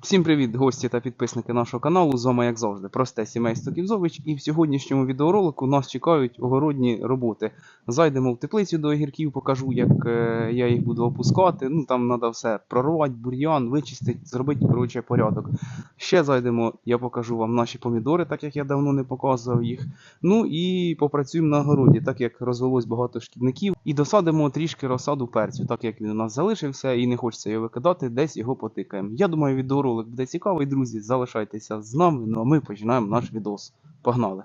Всім привіт, гості та підписники нашого каналу. З вами, як завжди, просте сімейство Ківзович. І в сьогоднішньому відеоролику нас чекають огородні роботи. Зайдемо в теплицю до огірків, покажу, як е, я їх буду опускати. Ну там треба все прорвати, бур'ян, вичистити, зробити коротше, порядок. Ще зайдемо, я покажу вам наші помідори, так як я давно не показував їх. Ну і попрацюємо на городі, так як розвелось багато шкідників. І досадимо трішки розсаду перцю, так як він у нас залишився і не хочеться його викидати, десь його потикаємо. Я думаю, відеоролик буде цікавий, друзі. Залишайтеся з нами. Ну а ми починаємо наш відос. Погнали!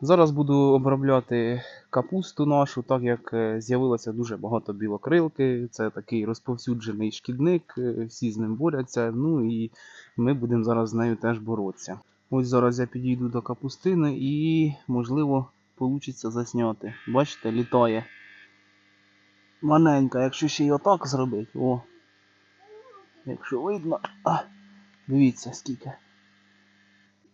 Зараз буду обробляти капусту нашу, так як е, з'явилося дуже багато білокрилки. Це такий розповсюджений шкідник, е, всі з ним борються. Ну і ми будемо зараз з нею теж боротися. Ось зараз я підійду до капустини і, можливо, вийде засняти. Бачите, літає. Маленька, якщо ще й отак зробити, о. Якщо видно. А, дивіться скільки.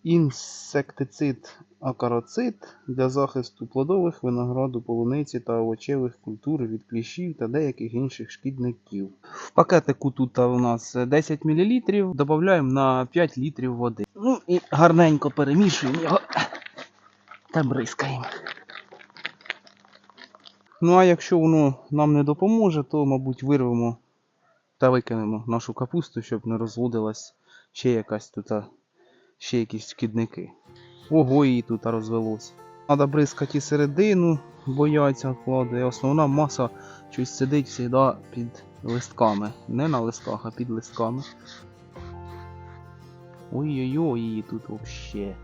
Інсектицид акароцид для захисту плодових, винограду, полуниці та овочевих культур від кліщів та деяких інших шкідників. В пакетику тут у нас 10 мл, додаємо на 5 літрів води. Ну і гарненько перемішуємо його та бризкаємо. Ну а якщо воно нам не допоможе, то, мабуть, вирвемо та викинемо нашу капусту, щоб не розводилась ще якась тут, ще якісь шкідники. Ого, її тут розвелося. Треба бризкати середину, бо яйця кладе. Основна маса щось сидить завжди під листками. Не на листках, а під листками. Ой-ой-ой, її тут взагалі.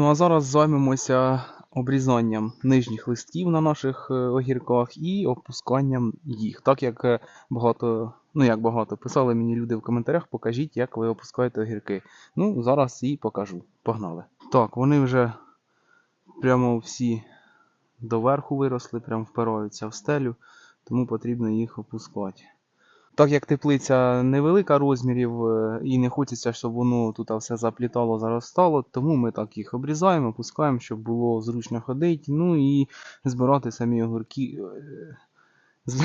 Ну а зараз займемося обрізанням нижніх листків на наших е, огірках і опусканням їх. Так як е, багато, ну як багато, писали мені люди в коментарях, покажіть, як ви опускаєте огірки. Ну, зараз і покажу. Погнали. Так, вони вже прямо всі доверху виросли, прямо впираються в стелю, тому потрібно їх опускати. Так як теплиця невелика розмірів е, і не хочеться, щоб воно тут все заплітало, заростало, тому ми так їх обрізаємо, опускаємо, щоб було зручно ходити. Ну і збирати самі огірки. е,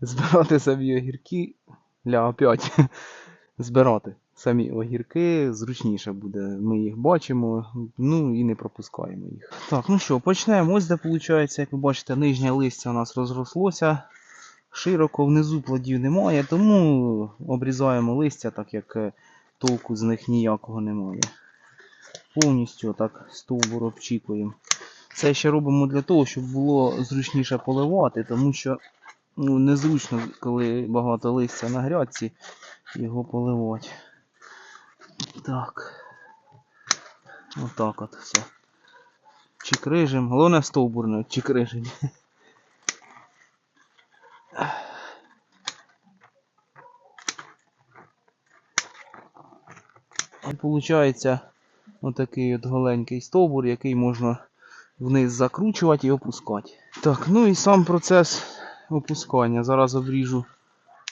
Збирати самі огірки. Ля, опять. Збирати самі огірки зручніше буде. Ми їх бачимо, ну і не пропускаємо їх. Так, ну що, почнемо. Ось де виходить, як ви бачите, нижнє листя у нас розрослося широко внизу плодів немає, тому обрізаємо листя, так як е, толку з них ніякого немає. Повністю так стовбур обчікуємо. Це ще робимо для того, щоб було зручніше поливати, тому що ну, незручно, коли багато листя на грядці, його поливати. Так. Отак от все. Чикрижим. Головне стовбур не І виходить отакий от голенький стовбур, який можна вниз закручувати і опускати. Так, ну і сам процес опускання. Зараз обріжу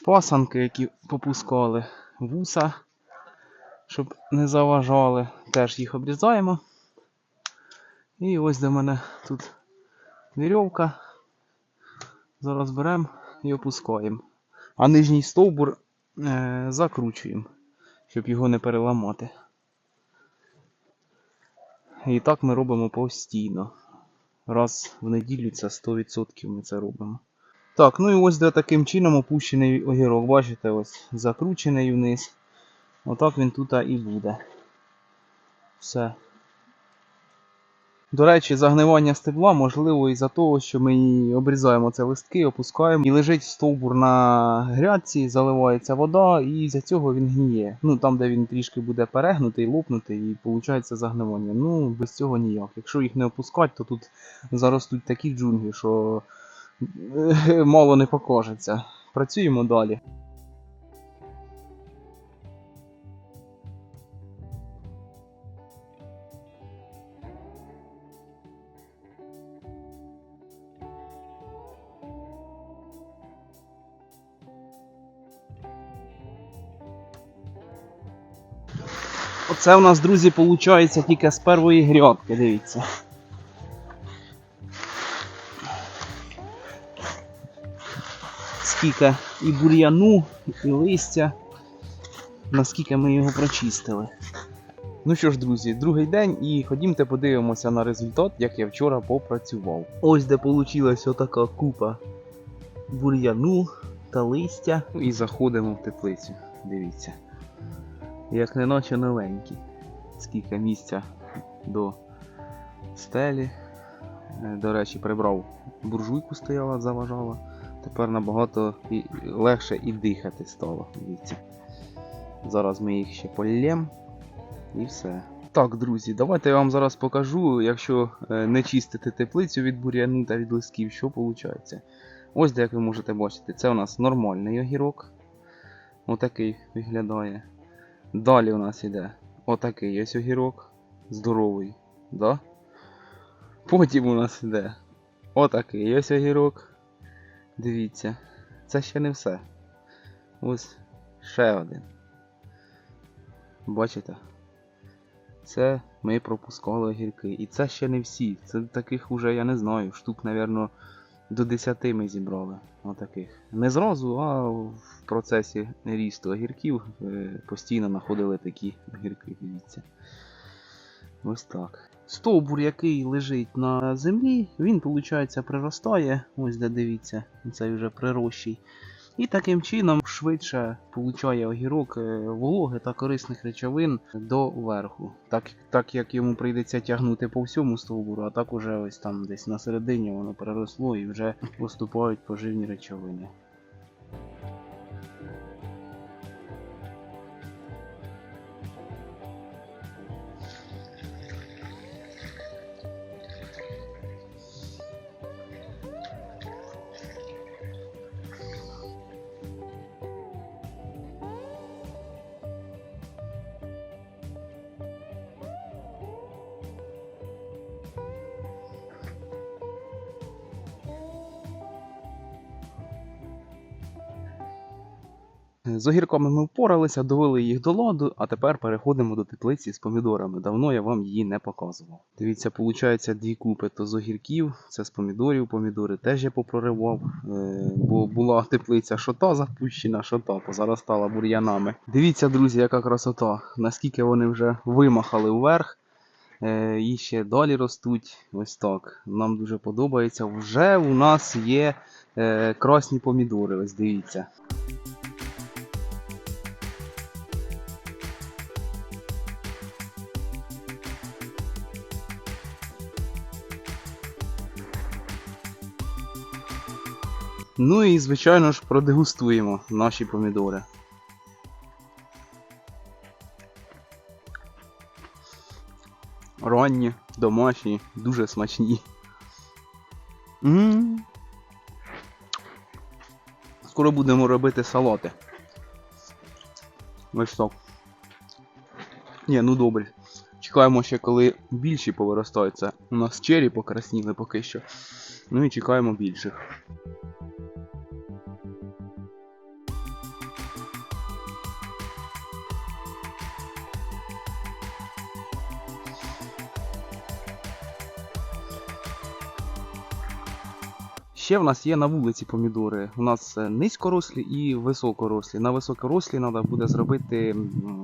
пасанки, які попускали вуса, щоб не заважали. Теж їх обрізаємо. І ось в мене тут вірьовка. Зараз беремо і опускаємо. А нижній стовбур е, закручуємо, щоб його не переламати. І так ми робимо постійно. Раз в неділю це 100% ми це робимо. Так, ну і ось де таким чином опущений огірок. Бачите, ось закручений вниз. Отак він тут і буде. Все. До речі, загнивання стебла можливо із-за того, що ми обрізаємо це листки, опускаємо і лежить стовбур на грядці, заливається вода, і з-за цього він гніє. Ну там, де він трішки буде перегнутий, лопнутий, і виходить загнивання. Ну, без цього ніяк. Якщо їх не опускати, то тут заростуть такі джунглі, що е, мало не покажеться. Працюємо далі. Оце у нас, друзі, виходить тільки з першої грядки, дивіться. Скільки і бур'яну, і листя, наскільки ми його прочистили. Ну що ж, друзі, другий день і ходімте подивимося на результат, як я вчора попрацював. Ось де вийшла отака купа бур'яну та листя. І заходимо в теплицю. Дивіться. Як не наче новенький. Скільки місця до стелі. Е, До речі, прибрав буржуйку стояла, заважала. Тепер набагато і легше і дихати стало. Дивіться. Зараз ми їх ще поллєм і все. Так, друзі, давайте я вам зараз покажу, якщо е, не чистити теплицю від бур'яну та від листків, що виходить. Ось де, як ви можете бачити, це у нас нормальний огірок. Отакий виглядає. Далі у нас іде отакий ось огірок. Здоровий. Да? Потім у нас іде отакий ось огірок. Дивіться, це ще не все. Ось ще один. Бачите? Це ми пропускали огірки. І це ще не всі. Це таких уже, я не знаю, штук, напевно, до 10 ми зібрали. Отаких. Не зразу, а в процесі рісту огірків е, постійно знаходили такі огірки, дивіться. Ось так. Стовбур, який лежить на землі, він, виходить, приростає. Ось де дивіться, цей вже прирощий. І таким чином швидше получає огірок е, вологи та корисних речовин до верху. Так, так як йому прийдеться тягнути по всьому стовбуру, а так уже ось там десь на середині воно переросло і вже поступають поживні речовини. З огірками ми впоралися, довели їх до ладу, а тепер переходимо до теплиці з помідорами. Давно я вам її не показував. Дивіться, виходить дві купи то з огірків, це з помідорів. Помідори теж я попроривав, е, бо була теплиця шота запущена, шота позаростала бур'янами. Дивіться, друзі, яка красота, наскільки вони вже вимахали вверх. Е, І ще далі ростуть. Ось так. Нам дуже подобається. Вже у нас є е, красні помідори. Ось дивіться. Ну і, звичайно ж, продегустуємо наші помідори. Ранні, домашні, дуже смачні. М. Скоро будемо робити салати. Ось так. Ні, ну добре. Чекаємо ще, коли більші повиростаються. У нас чері покрасніли поки що. Ну і чекаємо більших. Ще в нас є на вулиці помідори. У нас е, низькорослі і високорослі. На високорослі треба буде зробити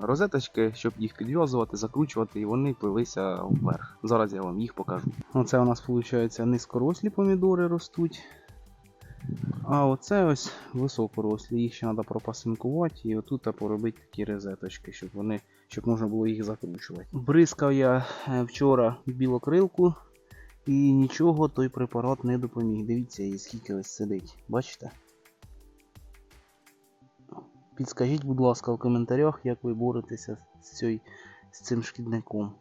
розеточки, щоб їх підв'язувати, закручувати, і вони плилися вверх. Зараз я вам їх покажу. Оце у нас виходить низькорослі помідори ростуть. А оце ось високорослі. Їх ще треба пропасинкувати і отут поробити такі розеточки, щоб вони, щоб можна було їх закручувати. Бризкав я е, вчора білокрилку. І нічого той препарат не допоміг. Дивіться, і скільки ось сидить. Бачите? Підскажіть, будь ласка, в коментарях, як ви боретеся з, цей, з цим шкідником.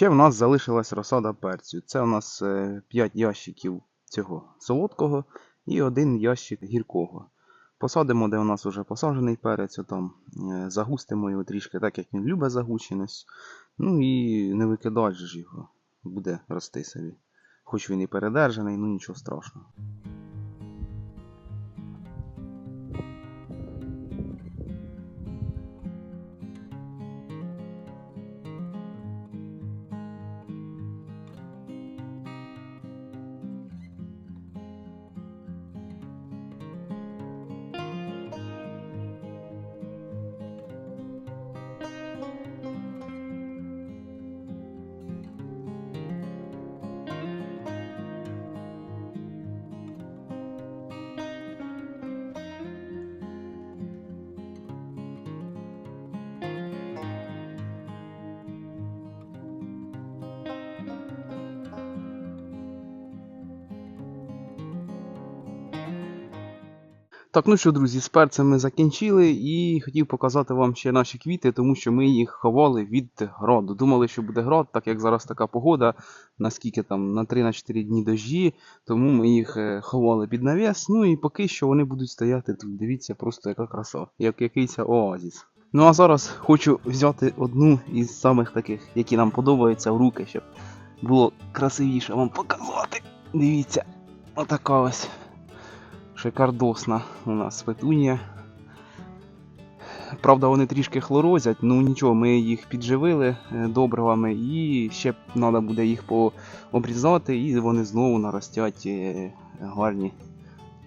Ще в нас залишилась розсада перцю. Це у нас е, 5 ящиків цього солодкого і один ящик гіркого. Посадимо, де у нас вже посаджений перець, отам, е, загустимо його трішки, так як він любить загущеність. Ну і не викидай ж його, буде рости собі. Хоч він і передержаний, ну нічого страшного. Так, ну що, друзі, з перцем ми закінчили і хотів показати вам ще наші квіти, тому що ми їх ховали від граду. Думали, що буде град, так як зараз така погода, наскільки там на 3-4 дні дожді, тому ми їх е, ховали під навіс. Ну і поки що вони будуть стояти тут. Дивіться, просто яка краса, як якийсь оазіс. Ну а зараз хочу взяти одну із самих таких, які нам подобаються в руки, щоб було красивіше вам показати. Дивіться, отака ось шикардосна у нас петунія. Правда, вони трішки хлорозять, ну нічого, ми їх підживили е, добривами і ще треба буде їх пообрізати, і вони знову наростять е, гарні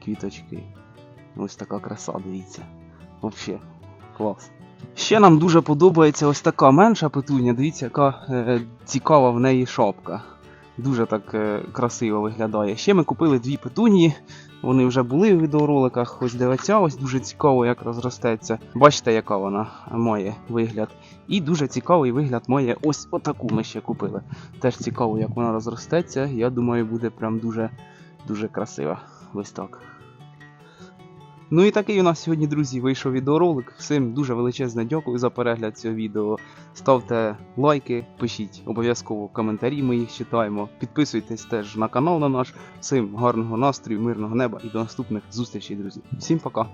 квіточки. Ось така краса, дивіться. Взагалі, клас. Ще нам дуже подобається ось така менша петуня, дивіться, яка е, цікава в неї шапка. Дуже так красиво виглядає. Ще ми купили дві петунії. Вони вже були в відеороликах. Ось дивиться, ось дуже цікаво, як розростеться. Бачите, яка вона має вигляд. І дуже цікавий вигляд має ось отаку ми ще купили. Теж цікаво, як вона розростеться. Я думаю, буде прям дуже дуже красива. Ось так. Ну і такий у нас сьогодні, друзі, вийшов відеоролик. Всім дуже величезне дякую за перегляд цього відео. Ставте лайки, пишіть обов'язково коментарі, ми їх читаємо. Підписуйтесь теж на канал на наш. Всім гарного настрою, мирного неба і до наступних зустрічей, друзі. Всім пока!